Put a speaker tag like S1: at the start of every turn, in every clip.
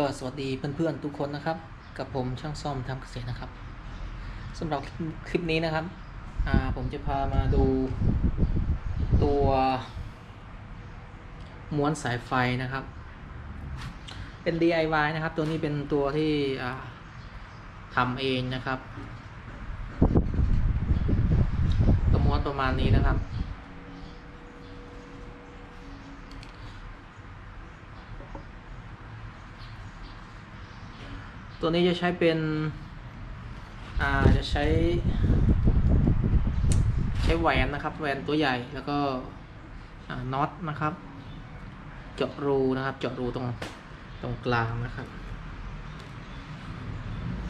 S1: ก็สวัสดีเพื่อนๆทุกคนนะครับ กับผมช่างซ่อมทำเกษตรนะครับสำหรับคลิปนี้นะครับผมจะพามาดูตัวม้วนสายไฟนะครับ เป็น DIY นะครับ ตัวนี้เป็นตัวที่ทำเองนะครับ ตัวม้วนประมาณนี้นะครับ ตัวนี้จะใช้เป็นอ่าจะใช้ ใช้แหวนนะครับ แหวนตัวใหญ่แล้วก็น็อตนะครับ เจาะรูนะครับ เจาะรูตรงตรงกลางนะครับ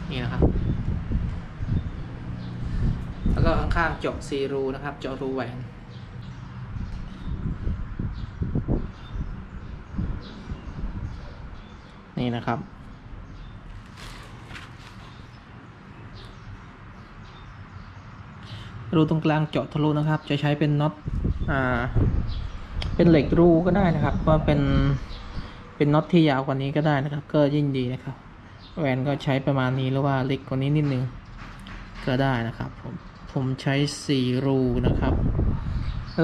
S1: นี่นะครับ แล้วก็ข้างๆเจาะซีรูนะครับ เจาะรูแหวนนี่นะครับ รูตรงกลางเจาะทะลุนะครับ จะใช้เป็นน็อตอ่าเป็นเหล็กรูก็ได้นะครับว่าเป็นเป็นน็อตที่ยาวกว่านี้ก็ได้นะครับ ก็ยิ่งดีนะครับแหวนก็ใช้ประมาณนี้หรือว่าเล็กกว่านี้นิดนึงก็ได้นะครับ ผมผมใช้สี่รูนะครับ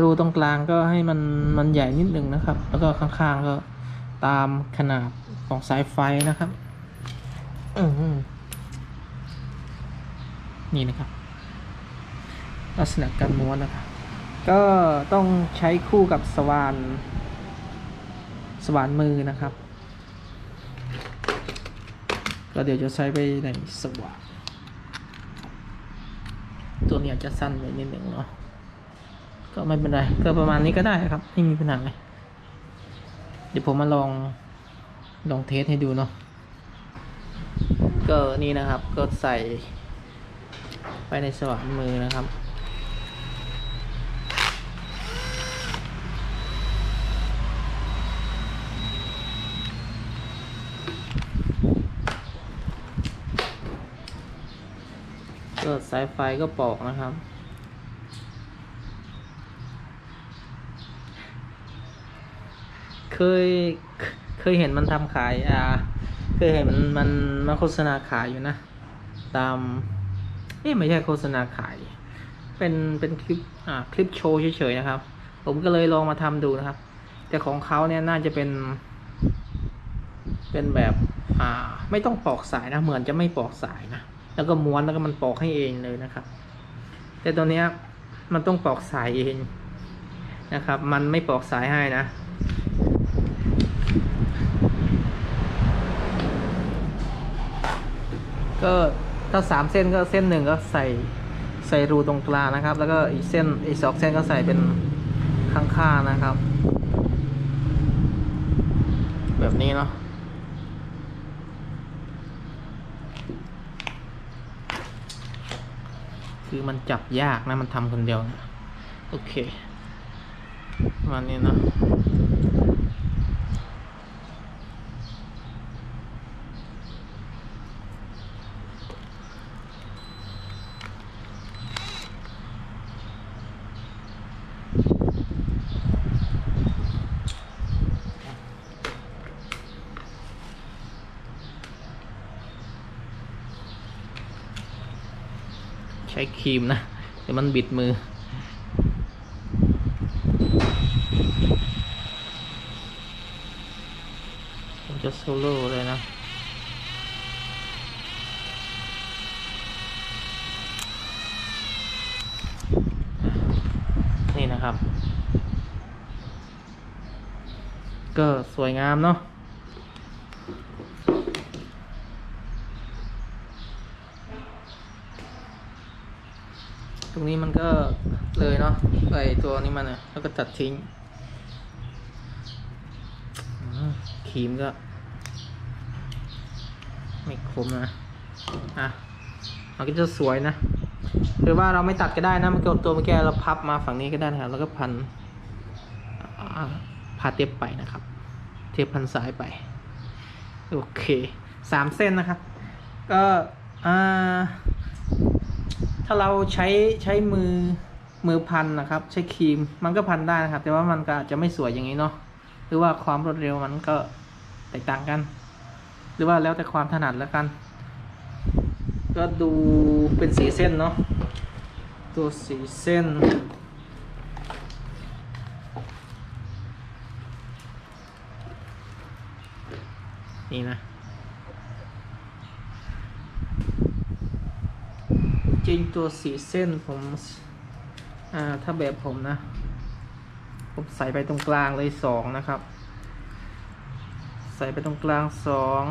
S1: รูตรงกลางก็ให้มันมันใหญ่นิดนึงนะครับ แล้วก็ข้างๆก็ตามขนาดของสายไฟนะครับ อือหือนี่นะครับ ลักษณะการม้วนนะครับก็ต้องใช้คู่กับสว่านสว่านมือนะครับก็เดี๋ยวจะใช้ไปในสว่านตัวเนี้ยจะสั้นไปนิดหนึ่งเนาะก็ไม่เป็นไรก็ประมาณนี้ก็ได้ครับไม่มีปัญหาเลยเดี๋ยวผมมาลองลองเทสให้ดูเนาะก็นี่นะครับก็ใส่ไปในสว่านมือนะครับ ก็สายไฟก็ปอกนะครับ เคยเคยเห็นมันทำขายอ่าเคยเห็นมันมันมันโฆษณาขายอยู่นะ ตามเอ๊ะไม่ใช่โฆษณาขาย เป็นเป็นคลิปอ่าคลิปโชว์เฉยๆนะครับ ผมก็เลยลองมาทำดูนะครับ แต่ของเขาเนี่ยน่าจะเป็น เป็นแบบอ่าไม่ต้องปอกสายนะเหมือนจะไม่ปอกสายนะ แล้วก็ม้วนแล้วก็มันปอกให้เองเลยนะครับ แต่ตัวเนี้ยมันต้องปอกสายเองนะครับ มันไม่ปอกสายให้นะ ก็ถ้าสามเส้นก็เส้นหนึ่งก็ใส่ใส่รูตรงกลางนะครับ แล้วก็อีกเส้นอีกสองเส้นก็ใส่เป็นข้างๆนะครับ แบบนี้เนาะ คือมันจับยากนะมันทำคนเดียวนะโอเค ประมาณนี้เนาะ ช้ครีมนะเดี๋ยวมันบิดมือ ผมจะโซโล่เลยนะนี่นะครับ ก็สวยงามเนาะ ตรงนี้มันก็เลยเนาะไอตัวนี้มันอะแล้วก็ตัดทิ้งครีมก็ ไม่คมนะอะมันก็จะสวยนะหรือว่าเราไม่ตัดก็ได้นะมันเก็ตัวเมื่อกี้เราพับมาฝั่งนี้ก็ได้นะครับแล้วก็พันพาเทปไปนะครับ เทปพันสายไป โอเคสามเส้นนะครับ ก็อ่า ถ้าเราใช้ใช้มือมือพันนะครับ ใช้ครีมมันก็พันได้นะครับ แต่ว่ามันก็อาจจะไม่สวยอย่างนี้เนาะหรือว่าความรวดเร็วมันก็แตกต่างกัน หรือว่าแล้วแต่ความถนัดแล้วกัน ก็ดูเป็นสีเส้นเนาะตัวสีเส้นนี่นะ ริงตัวสีเส้นผมอ่าถ้าแบบผมนะ ผมใส่ไปตรงกลางเลยสองนะครับ ใส่ไปตรงกลางสอง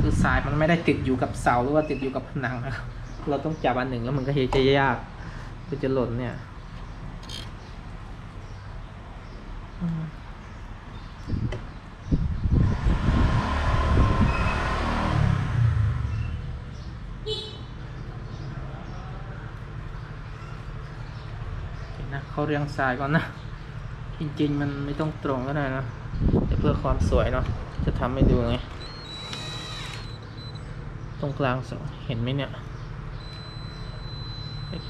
S1: คือสายมันไม่ได้ติดอยู่กับเสาหรือว่าติดอยู่กับผนังนะครับ เราต้องจับอันหนึ่งแล้วมันก็จะยากคือจะหล่นเนี่ยอืม เรียวนะเขาเรียงสายก่อนนะ จริงๆ มันไม่ต้องตรงก็ได้นะแต่เพื่อความสวยเนาะจะทำให้ดูไง ตรงกลางสองเห็นไหมเนี่ย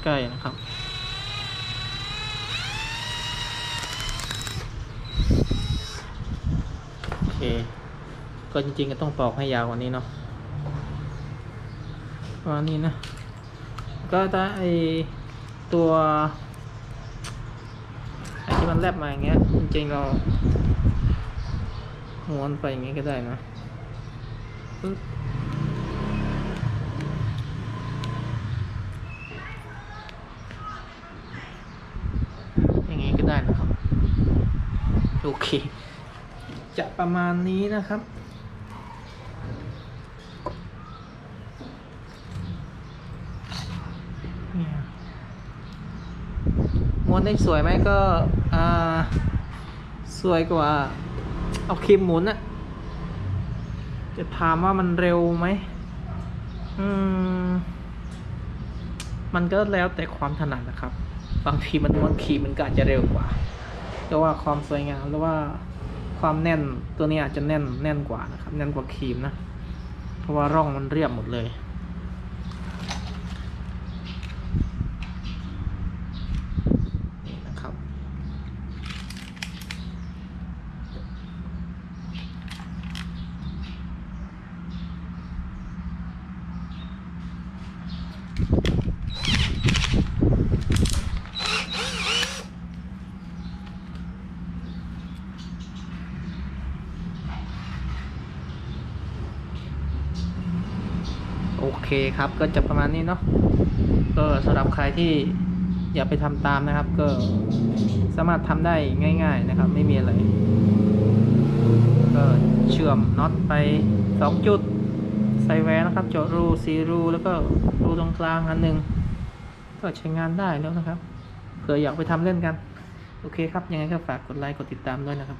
S1: ใกล้ๆนะครับ โอเค ก็จริงๆ ก็ต้องปอกให้ยาวกว่านี้เนาะประมานี้นะ ก็ถ้าไอตัว ที่มันแลบมาอย่างเงี้ย จริงๆเราม้วนไปอย่างเงี้ก็ได้นะปึ๊บอย่างงี้ก็ได้นะครับ โอเค จะประมาณนี้นะครับ เนี่ย ม้วน ได้สวยไหมก็สวยกว่า เอาครีมหมุนอะจะถามว่ามันเร็วไหมอืม มันก็แล้วแต่ความถนัดนะครับ บางทีมันม้วนครีมมันก็อาจจะเร็วกว่าแต่ว่าความสวยงามหรือว่าความแน่นตัวนี้อาจจะแน่นแน่นกว่านะครับ แน่นกว่าครีมนะ เพราะว่าร่องมันเรียบหมดเลย เคครับก็จะประมาณนี้เนาะก็สำหรับใครที่อยากไปทำตามนะครับ ก็สามารถทำได้ง่าย ๆนะครับ ไม่มีอะไร ก็เชื่อมน็อตไปสองจุด ใส่แหวนนะครับเจาะรูสีรูแล้วก็รูตรงกลางอันหนึ่งก็ใช้งานได้แล้วนะครับเผื่ออยากไปทำเล่นกัน โอเคครับ ยังไงก็ฝากกดไลค์กดติดตามด้วยนะครับ